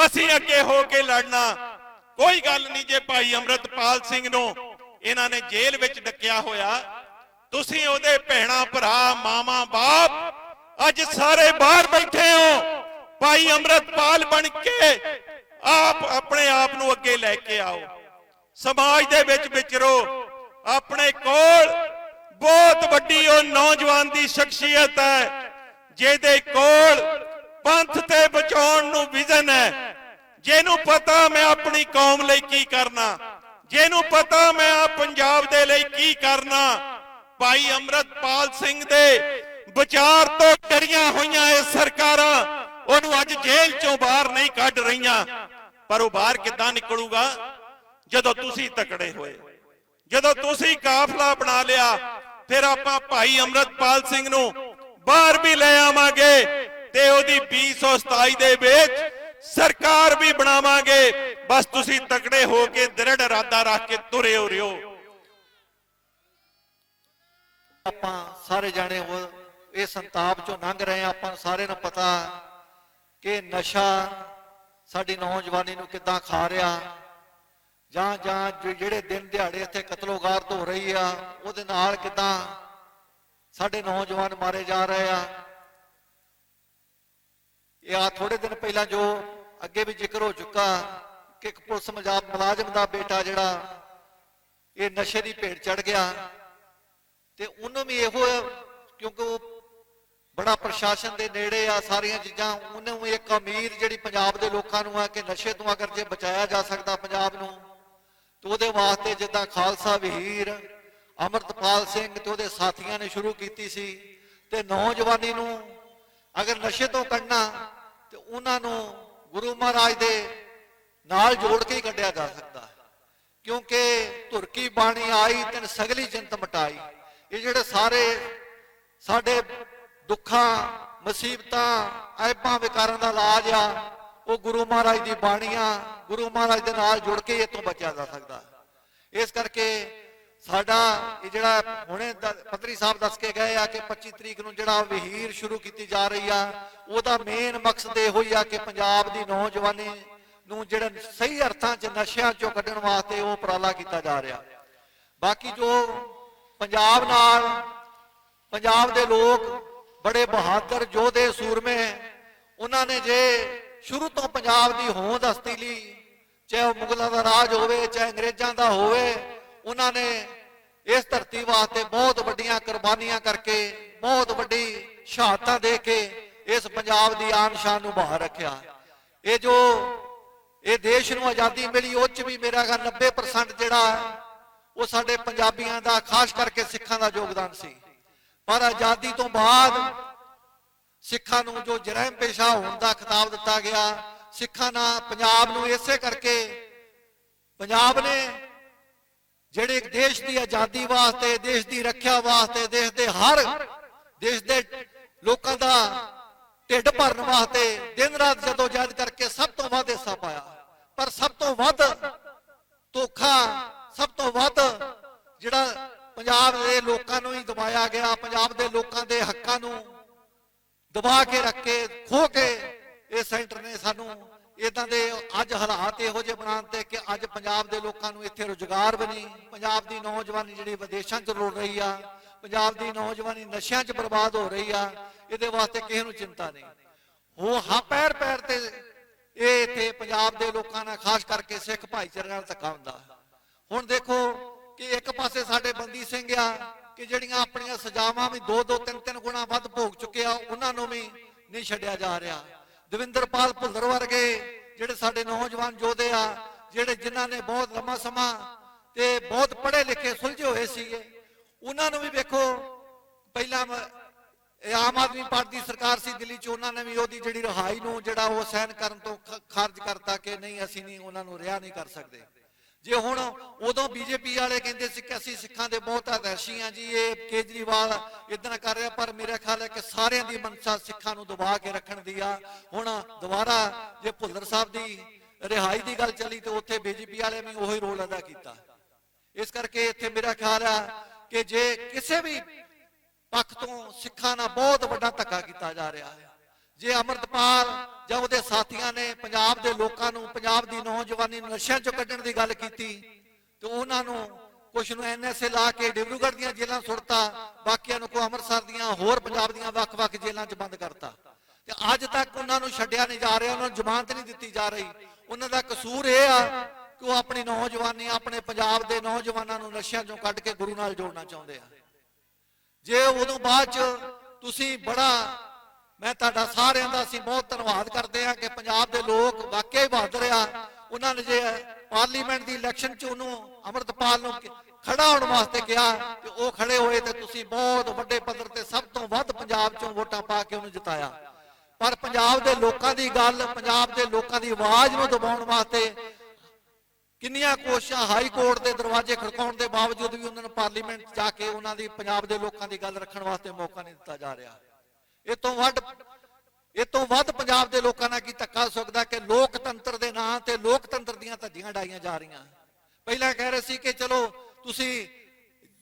ਅਸੀਂ ਅੱਗੇ ਹੋ ਕੇ ਲੜਨਾ। ਕੋਈ ਗੱਲ ਨਹੀਂ ਜੇ ਭਾਈ ਅਮਰਤਪਾਲ ਸਿੰਘ ਨੂੰ ਇਹਨਾਂ ਨੇ ਜੇਲ੍ਹ ਵਿੱਚ ਡੱਕਿਆ ਹੋਇਆ। ਤੁਸੀਂ ਉਹਦੇ ਭੈਣਾ, ਭਰਾ ਮਾਮਾ ਬਾਪ ਅੱਜ ਸਾਰੇ ਬਾਹਰ ਬੈਠੇ ਹੋ। ਭਾਈ ਅਮਰਤਪਾਲ ਬਣ ਕੇ ਆਪ ਆਪਣੇ ਆਪ ਨੂੰ ਅੱਗੇ ਲੈ ਕੇ ਆਓ। ਸਮਾਜ ਦੇ ਵਿੱਚ ਵਿਚਰੋ। ਆਪਣੇ ਕੋਲ ਬਹੁਤ ਵੱਡੀ ਉਹ ਨੌਜਵਾਨ ਦੀ ਸ਼ਖਸੀਅਤ ਹੈ, ਜਿਹਦੇ ਕੋਲ ਪੰਥ ਤੇ ਬਚਾਉਣ ਨੂੰ ਵਿਜ਼ਨ ਹੈ। ਜਿਹਨੂੰ ਪਤਾ ਮੈਂ ਆਪਣੀ ਕੌਮ ਲਈ ਕੀ ਕਰਨਾ। ਜਿਹਨੂੰ ਪਤਾ ਮੈਂ ਆ ਪੰਜਾਬ ਦੇ ਲਈ ਕੀ ਕਰਨਾ, ਭਾਈ ਅਮਰਤਪਾਲ ਸਿੰਘ ਦੇ ਵਿਚਾਰ ਤੋਂ ਡਰੀਆਂ ਹੋਈਆਂ ਇਹ ਸਰਕਾਰਾਂ, ਉਹਨੂੰ ਅੱਜ ਜੇਲ੍ਹ ਚੋਂ ਬਾਹਰ ਨਹੀਂ ਕੱਢ ਰਹੀਆਂ। ਪਰ ਉਹ ਬਾਹਰ ਕਿੱਦਾਂ ਨਿਕਲੂਗਾ? ਜਦੋਂ ਤੁਸੀਂ ਤਕੜੇ ਹੋਏ, ਜਦੋਂ ਤੁਸੀਂ ਕਾਫਲਾ ਬਣਾ ਲਿਆ, ਫਿਰ ਆਪਾਂ ਭਾਈ ਅਮਰਤਪਾਲ ਸਿੰਘ ਨੂੰ ਬਾਹਰ ਵੀ ਲੈ ਆਵਾਂਗੇ ਤੇ ਉਹਦੀ 2027 ਦੇ ਵਿੱਚ ਸਰਕਾਰ ਵੀ ਬਣਾਵਾਂਗੇ। ਬਸ ਤੁਸੀਂ ਤਕੜੇ ਹੋ ਕੇ ਦ੍ਰਿੜ ਇਰਾਦਾ ਰੱਖ ਕੇ ਤੁਰੇ ਹੋ ਰਿਓ ਆਪਾਂ ਸਾਰੇ ਜਾਣੇ ਉਹ ਇਹ ਸੰਤਾਪ ਚੋਂ ਲੰਘ ਰਹੇ ਆ ਆਪਾਂ ਨੂੰ ਸਾਰਿਆਂ ਨੂੰ ਪਤਾ ਕਿ ਨਸ਼ਾ ਸਾਡੀ ਨੌਜਵਾਨੀ ਨੂੰ ਕਿੱਦਾਂ ਖਾ ਰਿਹਾ। ਜਾਂ ਜਾਂ ਜਿਹੜੇ ਦਿਨ ਦਿਹਾੜੇ ਇੱਥੇ ਕਤਲੋਗਾਰਤ ਹੋ ਰਹੀ ਆ, ਉਹਦੇ ਨਾਲ ਕਿਦਾਂ ਸਾਡੇ ਨੌਜਵਾਨ ਮਾਰੇ ਜਾ ਰਹੇ ਆ। ਇਹ ਆ ਥੋੜੇ ਦਿਨ ਪਹਿਲਾਂ ਜੋ ਅੱਗੇ ਵੀ ਜ਼ਿਕਰ ਹੋ ਚੁੱਕਾ ਕਿ ਇੱਕ ਪੁਲਿਸ ਮਜਾ- ਮੁਲਾਜ਼ਮ ਦਾ ਬੇਟਾ ਜਿਹੜਾ, ਇਹ ਨਸ਼ੇ ਦੀ ਭੇਟ ਚੜ ਗਿਆ ਤੇ ਉਹਨੂੰ ਵੀ ਇਹੋ ਕਿਉਂਕਿ ਉਹ ਬੜਾ ਪ੍ਰਸ਼ਾਸਨ ਦੇ ਨੇੜੇ ਆ, ਸਾਰੀਆਂ ਚੀਜ਼ਾਂ, ਉਹਨੂੰ ਇੱਕ ਅਮੀਰ ਜਿਹੜੀ ਪੰਜਾਬ ਦੇ ਲੋਕਾਂ ਨੂੰ ਆ ਕਿ ਨਸ਼ੇ ਤੋਂ ਅਗਰ ਜੇ ਬਚਾਇਆ ਜਾ ਸਕਦਾ ਪੰਜਾਬ ਨੂੰ, ਤੇ ਉਹਦੇ ਵਾਸਤੇ ਜਿੱਦਾਂ ਖਾਲਸਾ ਵਹੀਰ, ਅਮਰਤਪਾਲ ਸਿੰਘ ਤੇ ਉਹਦੇ ਸਾਥੀਆਂ ਨੇ ਸ਼ੁਰੂ ਕੀਤੀ ਸੀ ਤੇ ਨੌਜਵਾਨੀ ਨੂੰ ਅਗਰ ਨਸ਼ੇ ਤੋਂ ਕੱਢਣਾ, ਤੇ ਉਹਨਾਂ ਨੂੰ ਗੁਰੂ ਮਹਾਰਾਜ ਦੇ ਨਾਲ ਜੋੜ ਕੇ ਹੀ ਕੱਢਿਆ ਜਾ ਸਕਦਾ। ਹੈ ਕਿਉਂਕਿ ਧੁਰਕੀ ਬਾਣੀ ਆਈ, ਤਿੰਨ ਸਗਲੀ ਜੰਤ ਮਟਾਈ। ਇਹ ਜਿਹੜੇ ਸਾਰੇ ਸਾਡੇ ਦੁੱਖਾਂ, ਮੁਸੀਬਤਾਂ ਐਬਾਂ ਵਿਕਾਰਾਂ ਦਾ ਇਲਾਜ ਆ, ਉਹ ਗੁਰੂ ਮਹਾਰਾਜ ਦੀ ਬਾਣੀਆਂ, ਗੁਰੂ ਮਹਾਰਾਜ ਦੇ ਨਾਲ ਜੁੜ ਕੇ ਇਹ ਤੋਂ ਬਚਿਆ ਜਾ ਸਕਦਾ। ਇਸ ਕਰਕੇ ਸਾਡਾ ਇਹ ਜਿਹੜਾ ਹੁਣੇ ਦ- ਪੱਤਰੀ ਸਾਹਿਬ ਦੱਸ ਕੇ ਗਏ ਆ ਕਿ 25 ਤਰੀਕ ਨੂੰ ਜਿਹੜਾ ਵਹੀਰ ਸ਼ੁਰੂ ਕੀਤੀ ਜਾ ਰਹੀ ਆ, ਉਹਦਾ ਮੇਨ ਮਕਸਦ ਇਹੋ ਹੀ ਆ ਕਿ ਪੰਜਾਬ ਦੀ ਨੌਜਵਾਨੀ ਨੂੰ ਜਿਹੜਾ ਸਹੀ ਅਰਥਾਂ 'ਚ ਨਸ਼ਿਆਂ 'ਚੋਂ ਕੱਢਣ ਵਾਸਤੇ ਉਹ ਉਪਰਾਲਾ ਕੀਤਾ ਜਾ ਰਿਹਾ। ਬਾਕੀ ਜੋ ਪੰਜਾਬ ਨਾਲ, ਪੰਜਾਬ ਦੇ ਲੋਕ ਬੜੇ ਬਹਾਦਰ ਯੋਧੇ ਸੂਰਮੇ ਉਹਨਾਂ ਨੇ ਜੇ ਸ਼ੁਰੂ ਤੋਂ ਪੰਜਾਬ ਦੀ ਹੋਂਦ ਹਸਤੀ ਲਈ, ਚਾਹੇ ਉਹ ਮੁਗਲਾਂ ਦਾ ਰਾਜ ਹੋਵੇ, ਚਾਹੇ ਅੰਗਰੇਜ਼ਾਂ ਦਾ ਹੋਵੇ, ਉਹਨਾਂ ਨੇ ਇਸ ਧਰਤੀ ਵਾਸਤੇ ਬਹੁਤ ਵੱਡੀਆਂ ਕੁਰਬਾਨੀਆਂ ਕਰਕੇ, ਬਹੁਤ ਵੱਡੀ ਸ਼ਹਾਦਤਾਂ ਦੇ ਕੇ ਇਸ ਪੰਜਾਬ ਦੀ ਆਨ ਸ਼ਾਨ ਨੂੰ ਬਾਹਰ ਰੱਖਿਆ। ਇਹ ਜੋ ਇਹ ਦੇਸ਼ ਨੂੰ ਆਜ਼ਾਦੀ ਮਿਲੀ, ਉਹ ਚ ਵੀ ਮੇਰਾ ਖਿਆਲ 90% ਜਿਹੜਾ ਉਹ ਸਾਡੇ ਪੰਜਾਬੀਆਂ ਦਾ, ਖਾਸ ਕਰਕੇ ਸਿੱਖਾਂ ਦਾ ਯੋਗਦਾਨ ਸੀ। ਪਰ ਆਜ਼ਾਦੀ ਤੋਂ ਬਾਅਦ ਸਿੱਖਾਂ ਨੂੰ ਜੋ ਜਰਮ ਪੇਸ਼ਾ ਹੋਣ ਦਾ ਖਿਤਾਬ ਦਿੱਤਾ ਗਿਆ, ਸਿੱਖਾਂ ਨਾਲ ਪੰਜਾਬ ਨੂੰ ਇਸੇ ਕਰਕੇ ਪੰਜਾਬ ਨੇ ਜਿਹੜੇ ਦੇਸ਼ ਦੀ ਆਜ਼ਾਦੀ ਵਾਸਤੇ, ਦੇਸ਼ ਦੀ ਰੱਖਿਆ ਵਾਸਤੇ, ਦੇਸ਼ ਦੇ ਹਰ, ਦੇਸ਼ ਦੇ ਲੋਕਾਂ ਦਾ ਢਿੱਡ ਭਰਨ ਵਾਸਤੇ ਦਿਨ ਰਾਤ ਜਦੋਂ ਜਦ ਕਰਕੇ ਸਭ ਤੋਂ ਵੱਧ ਹਿੱਸਾ ਪਾਇਆ। ਪਰ ਸਭ ਤੋਂ ਵੱਧ ਧੋਖਾ, ਸਭ ਤੋਂ ਵੱਧ ਜਿਹੜਾ ਪੰਜਾਬ ਦੇ ਲੋਕਾਂ ਨੂੰ ਹੀ ਦਬਾਇਆ ਗਿਆ, ਪੰਜਾਬ ਦੇ ਲੋਕਾਂ ਦੇ ਹੱਕਾਂ ਨੂੰ ਦਬਾ ਕੇ ਰੱਖ ਕੇ ਖੋ ਕੇ, ਇਹ ਸੈਂਟਰ ਨੇ ਸਾਨੂੰ ਇਦਾਂ ਦੇ ਅੱਜ ਹਾਲਾਤ ਇਹੋ ਜਿਹੇ ਬਣਾਉਣ ਤੇ ਕਿ ਅੱਜ ਪੰਜਾਬ ਦੇ ਲੋਕਾਂ ਨੂੰ ਇੱਥੇ ਰੁਜ਼ਗਾਰ ਬਣੀ ਪੰਜਾਬ ਦੀ ਨੌਜਵਾਨੀ ਜਿਹੜੀ ਵਿਦੇਸ਼ਾਂ 'ਚ ਰੁਲ ਰਹੀ ਆ ਪੰਜਾਬ ਦੀ ਨੌਜਵਾਨੀ ਨਸ਼ਿਆਂ 'ਚ ਬਰਬਾਦ ਹੋ ਰਹੀ ਆ, ਇਹਦੇ ਵਾਸਤੇ ਕਿਸੇ ਨੂੰ ਚਿੰਤਾ ਨਹੀਂ। ਉਹ ਹਾਂ ਪੈਰ ਪੈਰ ਤੇ ਇਹ ਇੱਥੇ ਪੰਜਾਬ ਦੇ ਲੋਕਾਂ ਨਾਲ ਖਾਸ ਕਰਕੇ ਸਿੱਖ ਭਾਈਚਾਰੇ ਨਾਲ ਧੱਕਾ ਹੁੰਦਾ। ਹੁਣ ਦੇਖੋ ਕਿ ਇੱਕ ਪਾਸੇ ਸਾਡੇ ਬੰਦੀ ਸਿੰਘ ਆ, ਕਿ ਜਿਹੜੀਆਂ ਆਪਣੀਆਂ ਸਜ਼ਾਵਾਂ ਵੀ ਦੋ ਦੋ ਤਿੰਨ ਤਿੰਨ ਗੁਣਾ ਵੱਧ ਭੋਗ ਚੁੱਕੇ ਆ, ਉਹਨਾਂ ਨੂੰ ਵੀ ਨਹੀਂ ਛੱਡਿਆ ਜਾ ਰਿਹਾ। ਦਵਿੰਦਰਪਾਲ ਭੁੱਲਰ ਵਰਗੇ ਜਿਹੜੇ ਸਾਡੇ ਨੌਜਵਾਨ ਯੋਧੇ ਆ, ਜਿਹੜੇ ਜਿਨ੍ਹਾਂ ਨੇ ਬਹੁਤ ਲੰਮਾ ਸਮਾਂ ਤੇ ਬਹੁਤ ਪੜ੍ਹੇ ਲਿਖੇ ਸੁਲਝੇ ਹੋਏ ਸੀਗੇ ਉਹਨਾਂ ਨੂੰ ਵੀ ਵੇਖੋ, ਪਹਿਲਾਂ ਆਮ ਆਦਮੀ ਪਾਰਟੀ ਦੀ ਸਰਕਾਰ ਸੀ ਦਿੱਲੀ ਚ, ਉਹਨਾਂ ਨੇ ਵੀ ਉਹਦੀ ਜਿਹੜੀ ਰਿਹਾਈ ਨੂੰ ਜਿਹੜਾ ਉਹ ਸਹਿਨ ਕਰਨ ਤੋਂ ਖਾਰਜ ਕਰਤਾ ਕਿ ਨਹੀਂ, ਅਸੀਂ ਨਹੀਂ, ਉਹਨਾਂ ਨੂੰ ਰਿਹਾ ਨਹੀਂ ਕਰ ਸਕਦੇ। ਜੇ ਹੁਣ ਉਦੋਂ ਬੀਜੇਪੀ ਵਾਲੇ ਕਹਿੰਦੇ ਸੀ ਕਿ ਅਸੀਂ ਸਿੱਖਾਂ ਦੇ ਬਹੁਤ ਆਦਰਸ਼ੀ ਆ ਜੀ, ਇਹ ਕੇਜਰੀਵਾਲ ਇਦਾਂ ਕਰ ਰਿਹਾ, ਪਰ ਮੇਰਾ ਖਿਆਲ ਹੈ ਕਿ ਸਾਰਿਆਂ ਦੀ ਮਨਸ਼ਾ ਸਿੱਖਾਂ ਨੂੰ ਦਬਾ ਕੇ ਰੱਖਣ ਦੀ ਆ। ਹੁਣ ਦੁਬਾਰਾ ਜੇ ਭੁੱਲਰ ਸਾਹਿਬ ਦੀ ਰਿਹਾਈ ਦੀ ਗੱਲ ਚੱਲੀ ਤੇ ਉੱਥੇ ਬੀਜੇਪੀ ਵਾਲੇ ਵੀ ਉਹੀ ਰੋਲ ਅਦਾ ਕੀਤਾ। ਇਸ ਕਰਕੇ ਇੱਥੇ ਮੇਰਾ ਖਿਆਲ ਆ ਕਿ ਜੇ ਕਿਸੇ ਵੀ ਪੱਖ ਤੋਂ ਸਿੱਖਾਂ ਨਾਲ ਬਹੁਤ ਵੱਡਾ ਧੱਕਾ ਕੀਤਾ ਜਾ ਰਿਹਾ ਹੈ, ਜੇ ਅਮਰਤਪਾਲ ਜਾਂ ਉਹਦੇ ਸਾਥੀਆਂ ਨੇ ਪੰਜਾਬ ਦੇ ਲੋਕਾਂ ਨੂੰ, ਪੰਜਾਬ ਦੀ ਨੌਜਵਾਨੀ ਨੂੰ ਨਸ਼ਿਆਂ ਚੋਂ ਕੱਢਣ ਦੀ ਗੱਲ ਕੀਤੀ, ਤੇ ਉਹਨਾਂ ਨੂੰ ਕੁਝ ਨੂੰ ਐਨਐਸਏ ਲਾ ਕੇ ਡਿਬਰੂਗੜ੍ਹ ਦੀਆਂ ਜੇਲ੍ਹਾਂ ਸੁੱਟਤਾ, ਬਾਕੀਆਂ ਨੂੰ ਕੋ ਅੰਮ੍ਰਿਤਸਰ ਦੀਆਂ ਹੋਰ ਪੰਜਾਬ ਦੀਆਂ ਵੱਖ-ਵੱਖ ਜੇਲ੍ਹਾਂ 'ਚ ਬੰਦ ਕਰਤਾ। ਤੇ ਅੱਜ ਤੱਕ ਉਹਨਾਂ ਨੂੰ ਛੱਡਿਆ ਨਹੀਂ ਜਾ ਰਿਹਾ, ਉਹਨਾਂ ਨੂੰ ਜ਼ਮਾਨਤ ਨਹੀਂ ਦਿੱਤੀ ਜਾ ਰਹੀ। ਉਹਨਾਂ ਦਾ ਕਸੂਰ ਇਹ ਆ ਕਿ ਉਹ ਆਪਣੀ ਨੌਜਵਾਨੀ, ਆਪਣੇ ਪੰਜਾਬ ਦੇ ਨੌਜਵਾਨਾਂ ਨੂੰ ਨਸ਼ਿਆਂ ਚੋਂ ਕੱਢ ਕੇ ਗੁਰੂ ਨਾਲ ਜੋੜਨਾ ਚਾਹੁੰਦੇ ਆ। ਜੇ ਉਦੋਂ ਬਾਅਦ ਚ ਤੁਸੀਂ ਬੜਾ, ਮੈਂ ਤੁਹਾਡਾ ਸਾਰਿਆਂ ਦਾ ਅਸੀਂ ਬਹੁਤ ਧੰਨਵਾਦ ਕਰਦੇ ਹਾਂ ਕਿ ਪੰਜਾਬ ਦੇ ਲੋਕ ਵਾਕਿਆ ਹੀ ਬਹਾਦਰ ਆ। ਉਹਨਾਂ ਨੇ ਜੇ ਪਾਰਲੀਮੈਂਟ ਦੀ ਇਲੈਕਸ਼ਨ ਚ ਉਹਨੂੰ ਅਮਰਤਪਾਲ ਨੂੰ ਖੜਾ ਹੋਣ ਵਾਸਤੇ ਕਿਹਾ ਤੇ ਉਹ ਖੜੇ ਹੋਏ ਤੇ ਤੁਸੀਂ ਬਹੁਤ ਵੱਡੇ ਪੱਧਰ ਤੇ ਸਭ ਤੋਂ ਵੱਧ ਪੰਜਾਬ ਚੋਂ ਵੋਟਾਂ ਪਾ ਕੇ ਉਹਨੂੰ ਜਿਤਾਇਆ। ਪਰ ਪੰਜਾਬ ਦੇ ਲੋਕਾਂ ਦੀ ਗੱਲ, ਪੰਜਾਬ ਦੇ ਲੋਕਾਂ ਦੀ ਆਵਾਜ਼ ਨੂੰ ਦਬਾਉਣ ਵਾਸਤੇ ਕਿੰਨੀਆਂ ਕੋਸ਼ਿਸ਼ਾਂ ਹਾਈ ਕੋਰਟ ਦੇ ਦਰਵਾਜ਼ੇ ਖੜਕਾਉਣ ਦੇ ਬਾਵਜੂਦ ਵੀ ਉਹਨਾਂ ਨੂੰ ਪਾਰਲੀਮੈਂਟ ਜਾ ਕੇ ਉਹਨਾਂ ਦੀ ਪੰਜਾਬ ਦੇ ਲੋਕਾਂ ਦੀ ਗੱਲ ਰੱਖਣ ਵਾਸਤੇ ਮੌਕਾ ਨਹੀਂ ਦਿੱਤਾ ਜਾ ਰਿਹਾ। ਇਹ ਤੋਂ ਵੱਧ, ਇਹ ਤੋਂ ਵੱਧ ਪੰਜਾਬ ਦੇ ਲੋਕਾਂ ਨਾਲ ਕੀ ਧੱਕਾ ਸਕਦਾ ਕਿ ਲੋਕਤੰਤਰ ਦੇ ਨਾਂ ਤੇ ਲੋਕਤੰਤਰ ਦੀਆਂ ਧੱਜੀਆਂ ਡਾਈਆਂ ਜਾ ਰਹੀਆਂ? ਪਹਿਲਾਂ ਕਹਿ ਰਹੇ ਸੀ ਕਿ ਚਲੋ ਤੁਸੀਂ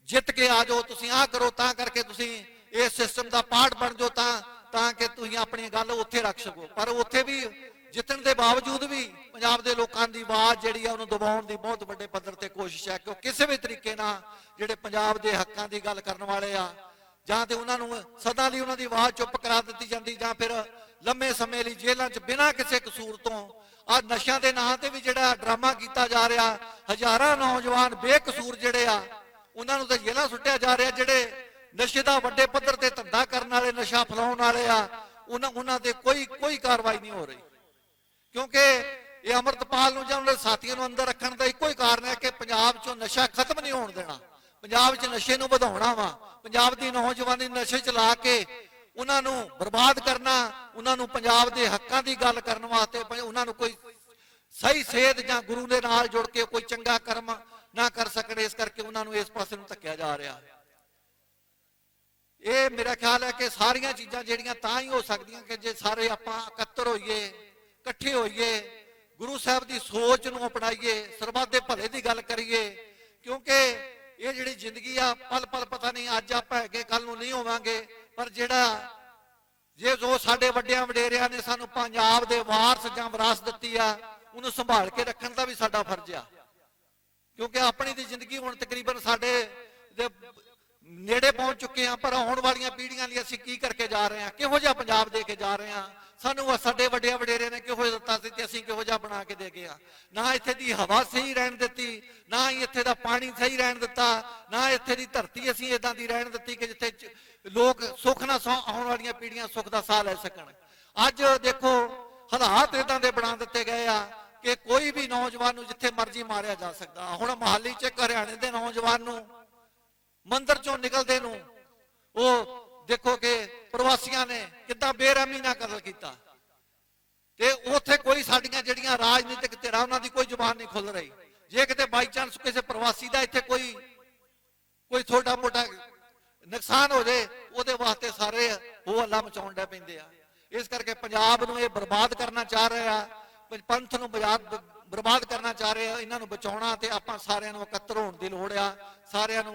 ਜਿੱਤ ਕੇ ਆ ਜਾਓ, ਤੁਸੀਂ ਆਹ ਕਰੋ, ਤਾਂ ਕਰਕੇ ਤੁਸੀਂ ਇਸ ਸਿਸਟਮ ਦਾ ਪਾਰਟ ਬਣ ਜਾਓ, ਤਾਂ ਤਾਂ ਕਿ ਤੁਸੀਂ ਆਪਣੀ ਗੱਲ ਉੱਥੇ ਰੱਖ ਸਕੋ। ਪਰ ਉੱਥੇ ਵੀ ਜਿੱਤਣ ਦੇ ਬਾਵਜੂਦ ਵੀ ਪੰਜਾਬ ਦੇ ਲੋਕਾਂ ਦੀ ਆਵਾਜ਼ ਜਿਹੜੀ ਆ ਉਹਨੂੰ ਦਬਾਉਣ ਦੀ ਬਹੁਤ ਵੱਡੇ ਪੱਧਰ ਤੇ ਕੋਸ਼ਿਸ਼ ਹੈ ਕਿ ਉਹ ਕਿਸੇ ਵੀ ਤਰੀਕੇ ਨਾਲ ਜਿਹੜੇ ਪੰਜਾਬ ਦੇ ਹੱਕਾਂ ਦੀ ਗੱਲ ਕਰਨ ਵਾਲੇ ਆ, ਜਾਂ ਤੇ ਉਹਨਾਂ ਨੂੰ ਸਦਾ ਲਈ ਉਹਨਾਂ ਦੀ ਆਵਾਜ਼ ਚੁੱਪ ਕਰਾ ਦਿੱਤੀ ਜਾਂਦੀ, ਜਾਂ ਫਿਰ ਲੰਮੇ ਸਮੇਂ ਲਈ ਜੇਲ੍ਹਾਂ 'ਚ ਬਿਨਾਂ ਕਿਸੇ ਕਸੂਰ ਤੋਂ ਆ ਨਸ਼ਿਆਂ ਦੇ ਨਾਂ ਤੇ ਵੀ ਜਿਹੜਾ ਡਰਾਮਾ ਕੀਤਾ ਜਾ ਰਿਹਾ, ਹਜ਼ਾਰਾਂ ਨੌਜਵਾਨ ਬੇਕਸੂਰ ਜਿਹੜੇ ਆ, ਉਹਨਾਂ ਨੂੰ ਤਾਂ ਜੇਲ੍ਹਾਂ ਸੁੱਟਿਆ ਜਾ ਰਿਹਾ, ਜਿਹੜੇ ਨਸ਼ੇ ਦਾ ਵੱਡੇ ਪੱਧਰ ਤੇ ਧੰਦਾ ਕਰਨ ਵਾਲੇ, ਨਸ਼ਾ ਫਲਾਉਣ ਵਾਲੇ ਆ, ਉਹਨਾਂ ਉਹਨਾਂ ਤੇ ਕੋਈ ਕੋਈ ਕਾਰਵਾਈ ਨਹੀਂ ਹੋ ਰਹੀ। ਕਿਉਂਕਿ ਇਹ ਅਮਰਤਪਾਲ ਨੂੰ ਜਾਂ ਉਹਨਾਂ ਦੇ ਸਾਥੀਆਂ ਨੂੰ ਅੰਦਰ ਰੱਖਣ ਦਾ ਇੱਕੋ ਹੀ ਕਾਰਨ ਹੈ ਕਿ ਪੰਜਾਬ 'ਚੋਂ ਨਸ਼ਾ ਖਤਮ ਨਹੀਂ ਹੋਣ ਦੇਣਾ। ਪੰਜਾਬ 'ਚ ਨਸ਼ੇ ਨੂੰ ਵਧਾਉਣਾ ਵਾ। ਪੰਜਾਬ ਦੀ ਨੌਜਵਾਨੀ ਨਸ਼ੇ 'ਚ ਲਾ ਕੇ ਉਹਨਾਂ ਨੂੰ ਬਰਬਾਦ ਕਰਨਾ, ਉਹਨਾਂ ਨੂੰ ਪੰਜਾਬ ਦੇ ਹੱਕਾਂ ਦੀ ਗੱਲ ਕਰਨ ਵਾਸਤੇ ਉਹਨਾਂ ਨੂੰ ਕੋਈ ਸਹੀ ਸੇਧ ਜਾਂ ਗੁਰੂ ਦੇ ਨਾਲ ਜੁੜ ਕੇ ਕੋਈ ਚੰਗਾ ਕਰਮ ਨਾ ਕਰ ਸਕਣ, ਇਸ ਕਰਕੇ ਉਹਨਾਂ ਨੂੰ ਇਸ ਪਾਸੇ ਨੂੰ ਧੱਕਿਆ ਜਾ ਰਿਹਾ। ਇਹ ਮੇਰਾ ਖਿਆਲ ਹੈ ਕਿ ਸਾਰੀਆਂ ਚੀਜ਼ਾਂ ਜਿਹੜੀਆਂ ਤਾਂ ਹੀ ਹੋ ਸਕਦੀਆਂ ਕਿ ਜੇ ਸਾਰੇ ਆਪਾਂ ਇਕੱਤਰ ਹੋਈਏ ਇਕੱਠੇ ਹੋਈਏ, ਗੁਰੂ ਸਾਹਿਬ ਦੀ ਸੋਚ ਨੂੰ ਅਪਣਾਈਏ, ਸਰਬੱਤ ਦੇ ਭਲੇ ਦੀ ਗੱਲ ਕਰੀਏ, ਕਿਉਂਕਿ ਇਹ ਜਿਹੜੀ ਜ਼ਿੰਦਗੀ ਆ, ਪਲ ਪਲ ਪਤਾ ਨਹੀਂ ਅੱਜ ਆਪਾਂ ਹੈਗੇ ਕੱਲ ਨੂੰ ਨਹੀਂ ਹੋਵਾਂਗੇ, ਪਰ ਜਿਹੜਾ ਜੇ ਜੋ ਸਾਡੇ ਵੱਡਿਆਂ ਵਡੇਰਿਆਂ ਨੇ ਸਾਨੂੰ ਪੰਜਾਬ ਦੇ ਵਾਰਸ ਜਾਂ ਵਿਰਾਸਤ ਦਿੱਤੀ ਆ, ਉਹਨੂੰ ਸੰਭਾਲ ਕੇ ਰੱਖਣ ਦਾ ਵੀ ਸਾਡਾ ਫਰਜ਼ ਆ। ਕਿਉਂਕਿ ਆਪਣੀ ਦੀ ਜ਼ਿੰਦਗੀ ਹੁਣ ਤਕਰੀਬਨ ਸਾਡੇ ਦੇ ਨੇੜੇ ਪਹੁੰਚ ਚੁੱਕੇ ਆ, ਪਰ ਆਉਣ ਵਾਲੀਆਂ ਪੀੜ੍ਹੀਆਂ ਲਈ ਅਸੀਂ ਕੀ ਕਰਕੇ ਜਾ ਰਹੇ ਹਾਂ ਕਿਹੋ ਜਿਹਾ ਪੰਜਾਬ ਦੇ ਕੇ ਜਾ ਰਹੇ ਹਾਂ ਸਾਨੂੰ ਸਾਡੇ ਵੱਡਿਆਂ ਵਡੇਰੇ ਨੇ ਕਿਹੋ ਦਿੱਤਾ ਸੀ ਤੇ ਅਸੀਂ ਕਿਹੋ ਜਿਹਾ ਬਣਾ ਕੇ ਦੇ ਗਏ ਨਾ ਇੱਥੇ ਦੀ ਹਵਾ ਸਹੀ ਰਹਿਣ ਦਿੱਤੀ, ਨਾ ਹੀ ਇੱਥੇ ਦਾ ਪਾਣੀ ਸਹੀ ਰਹਿਣ ਦਿੱਤਾ, ਨਾ ਇੱਥੇ ਦੀ ਧਰਤੀ ਅਸੀਂ ਇਦਾਂ ਦੀ ਰਹਿਣ ਦਿੱਤੀ ਕਿ ਜਿੱਥੇ ਲੋਕ ਸੁੱਖ ਨਾਲ ਆਉਣ ਵਾਲੀਆਂ ਪੀੜ੍ਹੀਆਂ ਸੁੱਖ ਦਾ ਸਾਹ ਲੈ ਸਕਣ। ਅੱਜ ਦੇਖੋ ਹਾਲਾਤ ਇਦਾਂ ਦੇ ਬਣਾ ਦਿੱਤੇ ਗਏ ਆ ਕਿ ਕੋਈ ਵੀ ਨੌਜਵਾਨ ਨੂੰ ਜਿੱਥੇ ਮਰਜ਼ੀ ਮਾਰਿਆ ਜਾ ਸਕਦਾ। ਹੁਣ ਮਹਾਲੀ ਚ ਇੱਕ ਹਰਿਆਣੇ ਦੇ ਨੌਜਵਾਨ ਨੂੰ ਮੰਦਰ ਚੋਂ ਨਿਕਲਦੇ ਨੂੰ ਉਹ ਦੇਖੋ ਕਿ ਪ੍ਰਵਾਸੀਆਂ ਨੇ ਕਿੱਦਾਂ ਬੇਰਹਿਮੀ ਨਾਲ ਕਤਲ ਕੀਤਾ। ਤੇ ਉੱਥੇ ਕੋਈ ਸਾਡੀਆਂ ਜਿਹੜੀਆਂ ਰਾਜਨੀਤਿਕ ਧਿਰਾਂ, ਉਹਨਾਂ ਦੀ ਕੋਈ ਜ਼ੁਬਾਨ ਨਹੀਂ ਖੁੱਲ ਰਹੀ। ਜੇ ਕਿਤੇ ਬਾਈ ਚਾਂਸ ਕਿਸੇ ਪ੍ਰਵਾਸੀ ਦਾ ਇੱਥੇ ਕੋਈ ਕੋਈ ਛੋਟਾ ਮੋਟਾ ਨੁਕਸਾਨ ਹੋ ਜਾਏ ਉਹਦੇ ਵਾਸਤੇ ਸਾਰੇ ਉਹ ਅੱਲਾ ਮਚਾਉਣ ਡੇ ਪੈਂਦੇ ਆ। ਇਸ ਕਰਕੇ ਪੰਜਾਬ ਨੂੰ ਇਹ ਬਰਬਾਦ ਕਰਨਾ ਚਾਹ ਰਹੇ ਆ ਪੰਥ ਨੂੰ ਬਰਬਾਦ ਬਰਬਾਦ ਕਰਨਾ ਚਾਹ ਰਹੇ ਆ ਇਹਨਾਂ ਨੂੰ ਬਚਾਉਣਾ ਤੇ ਆਪਾਂ ਸਾਰਿਆਂ ਨੂੰ ਇਕੱਤਰ ਹੋਣ ਦੀ ਲੋੜ ਆ। ਸਾਰਿਆਂ ਨੂੰ